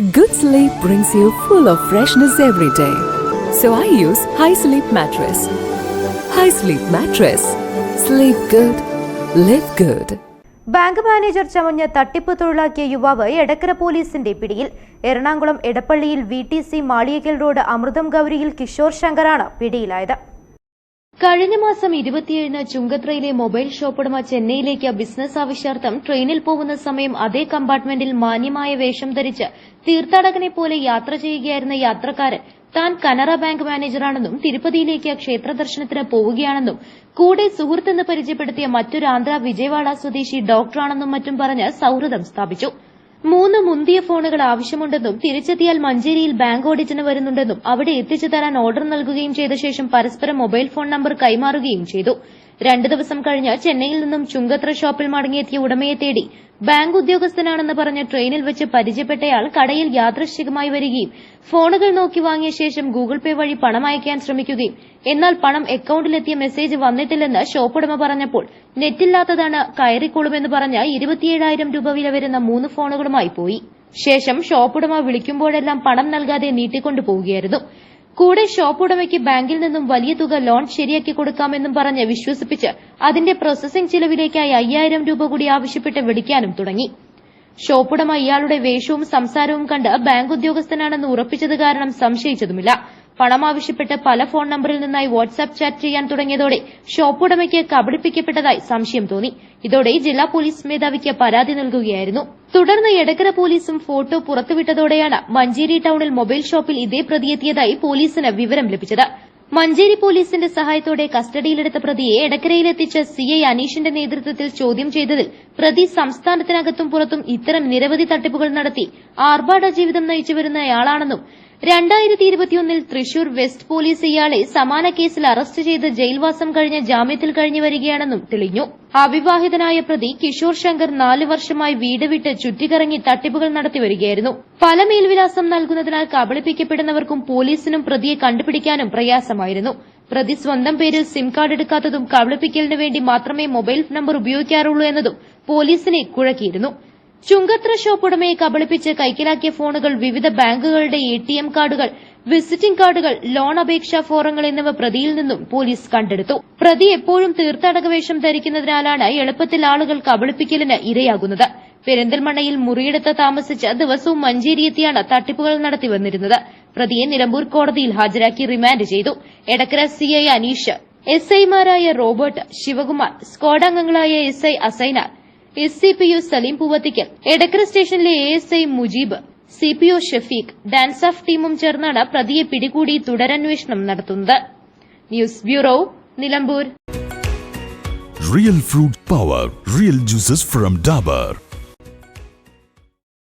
Good sleep brings you full of freshness every day. So I use High Sleep Mattress. High Sleep Mattress. Sleep good. Live good. Bank manager ചമഞ്ഞ് തട്ടിപ്പ് തൊഴിലാക്കിയ യുവാവ് എടക്കര പോലീസിന്റെ പിടിയിൽ Ernakulam എടപ്പള്ളിയിൽ V T C Maliyakkal road Amritham ഗൗരിയിൽ Kishore ശങ്കറാണ് പിടിയിലായത് കഴിഞ്ഞ മാസം ഇരുപത്തിയേഴിന് ചുങ്കത്രയിലെ മൊബൈൽ ഷോപ്പുടമ ചെന്നൈയിലേക്ക് ബിസിനസ് ആവശ്യാർത്ഥം ട്രെയിനിൽ പോകുന്ന സമയം അതേ കമ്പാർട്ട്മെന്റിൽ മാന്യമായ വേഷം ധരിച്ച് തീർത്ഥാടകനെ പോലെ യാത്ര ചെയ്യുകയായിരുന്ന യാത്രക്കാരൻ താൻ കനറ ബാങ്ക് മാനേജറാണെന്നും തിരുപ്പതിയിലേക്ക് ക്ഷേത്ര ദർശനത്തിന് പോവുകയാണെന്നും കൂടെ സുഹൃത്തെന്ന് പരിചയപ്പെടുത്തിയ മറ്റൊരു ആന്ധ്ര വിജയവാഡ സ്വദേശി ഡോക്ടറാണെന്നും മറ്റും പറഞ്ഞ് സൌഹൃദം സ്ഥാപിച്ചു മൂന്ന് മുന്തിയ ഫോണുകൾ ആവശ്യമുണ്ടെന്നും തിരിച്ചെത്തിയാൽ മഞ്ചേരിയിൽ ബാങ്ക് ഓഡിറ്റിന് വരുന്നുണ്ടെന്നും അവിടെ എത്തിച്ചു തരാൻ ഓർഡർ നൽകുകയും ചെയ്ത ശേഷം പരസ്പരം മൊബൈൽ ഫോൺ നമ്പർ കൈമാറുകയും ചെയ്തു. രണ്ടു ദിവസം കഴിഞ്ഞ് ചെന്നൈയിൽ നിന്നും ചുങ്കത്ര ഷോപ്പിൽ മടങ്ങിയെത്തിയ ഉടമയെ തേടി ബാങ്ക് ഉദ്യോഗസ്ഥനാണെന്ന് പറഞ്ഞ ട്രെയിനിൽ വെച്ച് പരിചയപ്പെട്ടയാൾ കടയിൽ യാദൃശ്ചികമായി വരികയും ഫോണുകൾ നോക്കി വാങ്ങിയ ശേഷം ഗൂഗിൾ പേ വഴി പണം അയക്കാൻ ശ്രമിക്കുകയും എന്നാൽ പണം അക്കൌണ്ടിലെത്തിയ മെസ്സേജ് വന്നിട്ടില്ലെന്ന് ഷോപ്പ് ഉടമ പറഞ്ഞപ്പോൾ നെറ്റില്ലാത്തതാണ് കയറിക്കൊള്ളുമെന്ന് പറഞ്ഞ് ഇരുപത്തിയേഴായിരം രൂപ വില വരുന്ന മൂന്ന് ഫോണുകളുമായി പോയി. ശേഷം ഷോപ്പുടമ വിളിക്കുമ്പോഴെല്ലാം പണം നൽകാതെ നീട്ടിക്കൊണ്ടു പോവുകയായിരുന്നു കൂടെ ഷോപ്പ് ഉടമയ്ക്ക് ബാങ്കിൽ നിന്നും വലിയ തുക ലോൺ ശരിയാക്കി കൊടുക്കാമെന്നും പറഞ്ഞ് വിശ്വസിപ്പിച്ച് അതിന്റെ പ്രോസസിംഗ് ചിലവിലേക്കായി അയ്യായിരം രൂപ കൂടി ആവശ്യപ്പെട്ട് വിളിക്കാനും തുടങ്ങി. ഷോപ്പുടമ ഇയാളുടെ വേഷവും സംസാരവും കണ്ട് ബാങ്ക് ഉദ്യോഗസ്ഥനാണെന്ന് ഉറപ്പിച്ചത് കാരണം സംശയിച്ചതുമില്ല. പണം ആവശ്യപ്പെട്ട് പല ഫോൺ നമ്പറിൽ നിന്നായി വാട്സ്ആപ്പ് ചാറ്റ് ചെയ്യാൻ തുടങ്ങിയതോടെ ഷോപ്പ് ഉടമയ്ക്ക് കബളിപ്പിക്കപ്പെട്ടതായി സംശയം തോന്നി. ഇതോടെ ജില്ലാ പോലീസ് മേധാവിക്ക് പരാതി നൽകുകയായിരുന്നു. തുടർന്ന് എടക്കര പോലീസും ഫോട്ടോ പുറത്തുവിട്ടതോടെയാണ് മഞ്ചേരി ടൌണിൽ മൊബൈൽ ഷോപ്പിൽ ഇതേ പ്രതിയെത്തിയതായി പോലീസിന് വിവരം ലഭിച്ചത്. മഞ്ചേരി പോലീസിന്റെ സഹായത്തോടെ കസ്റ്റഡിയിലെടുത്ത പ്രതിയെ എടക്കരയിലെത്തിച്ച സിഐ അനീഷിന്റെ നേതൃത്വത്തിൽ ചോദ്യം ചെയ്തതിൽ പ്രതി സംസ്ഥാനത്തിനകത്തും പുറത്തും ഇത്തരം നിരവധി തട്ടിപ്പുകൾ നടത്തി ആർഭാട ജീവിതം നയിച്ചുവരുന്നയാളാണെന്നും രണ്ടായിരത്തി ഇരുപത്തിയൊന്നിൽ തൃശൂർ വെസ്റ്റ് പോലീസ് ഇയാളെ സമാന കേസിൽ അറസ്റ്റ് ചെയ്ത് ജയിൽവാസം കഴിഞ്ഞ ജാമ്യത്തിൽ കഴിഞ്ഞു വരികയാണെന്നും തെളിഞ്ഞു. അവിവാഹിതനായ പ്രതി കിഷോർ ശങ്കർ നാലു വർഷമായി വീട് വിട്ട് ചുറ്റിക്കറങ്ങി തട്ടിപ്പുകൾ നടത്തിവരികയായിരുന്നു പല മേൽവിലാസം നൽകുന്നതിനാൽ കബളിപ്പിക്കപ്പെടുന്നവർക്കും പോലീസിനും പ്രതിയെ കണ്ടുപിടിക്കാനും പ്രയാസമായിരുന്നു. പ്രതി സ്വന്തം പേരിൽ സിം കാർഡ് എടുക്കാത്തതും കബളിപ്പിക്കലിനു വേണ്ടി മാത്രമേ മൊബൈൽ നമ്പർ ഉപയോഗിക്കാറുള്ളൂ എന്നതും പോലീസിനെ കുഴക്കിയിരുന്നു. ചുങ്കത്ര ഷോപ്പ് ഉടമയെ കബളിപ്പിച്ച് കൈക്കലാക്കിയ ഫോണുകൾ വിവിധ ബാങ്കുകളുടെ എ ടി എം കാർഡുകൾ വിസിറ്റിംഗ് കാർഡുകൾ ലോൺ അപേക്ഷാ ഫോറങ്ങൾ എന്നിവ പ്രതിയിൽ നിന്നും പോലീസ് കണ്ടെടുത്തു. പ്രതി എപ്പോഴും തീർത്ഥാടക വേഷം ധരിക്കുന്നതിനാലാണ് എളുപ്പത്തിൽ ആളുകൾ കബളിപ്പിക്കലിന് ഇരയാകുന്നത്. പെരിന്തൽമണ്ണയിൽ മുറിയെടുത്ത് താമസിച്ച് ദിവസവും മഞ്ചേരിയെത്തിയാണ് തട്ടിപ്പുകൾ നടത്തി വന്നിരുന്നത്. പ്രതിയെ നിലമ്പൂർ കോടതിയിൽ ഹാജരാക്കി റിമാൻഡ് ചെയ്തു. എടക്കര സിഐ അനീഷ് എസ്ഐമാരായ റോബർട്ട് ശിവകുമാർ സ്ക്വാഡ് അംഗങ്ങളായ SI Asainar S C P O Saleem Poovathikkal Edakkara സ്റ്റേഷനിലെ A S I Mujeeb C P O Shafeeq of ടീമും ചേർന്നാണ് പ്രതിയെ പിടികൂടി തുടരന്വേഷണം നടത്തുന്നത്. News bureau Nilambur. Real fruit power real juices from Dabur.